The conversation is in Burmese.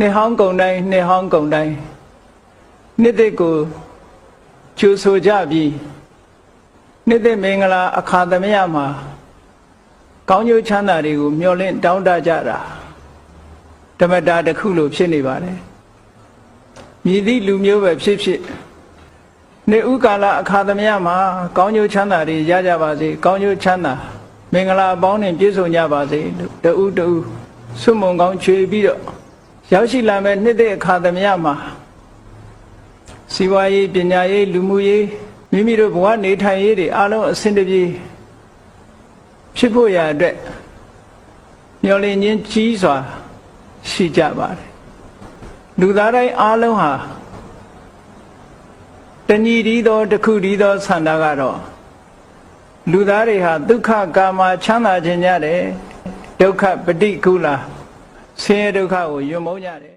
နှစ်ဟောင်းကုန်တိုင်းနှစ်ဟောင်းကုန်တိုင်းနှစ်သက်ကိုကျူဆိုကြပြီးနှစ်သက်မင်္ဂလာအခါသမယမှာကောင်းကျိုးချမ်းသာတွေကိုမျှော်လင့်တောင်းတကြတာဓမ္မတာတစ်ခုလိုဖြစ်နေပါတယ်မြည်သည့်လူမျိုးပဲဖြစ်ဖြစ်နေဥကာလအခါသမယမှာကောင်းကျိုးချမ်းသာတွေရကြပါစေကောင်းကျိုးချမ်းသာမင်္ဂလာအပေါင်းနဲ့ပြည့်စုံကြပါစေလို့တဦးတဦးဆွမုံကောင်းချွေပြီးတော့ ရောက်ရှိလာမဲ့နှစ်သက်အခါသမယမှာစီဝါရေးပညာရေးလူမှုရေးမိမိတို့ဘဝနေထိုင်ရေးတွေအလုံးအဆင်တပြေဖြစ်ဖို့ရာအတွက်မျှော်လင့်ခြင်းကြီးစွာရှိကြပါတယ်လူသားတိုင်းအလုံးဟာတဏှီဒီသောတစ်ခုဒီသောဆန္ဒကတော့လူသားတွေဟာဒုက္ခကာမချမ်းသာခြင်းကြတယ်ဒုက္ခပฏิကူလာ ဆင်းရဲဒုက္ခကိုယွံမုန်းကြတယ်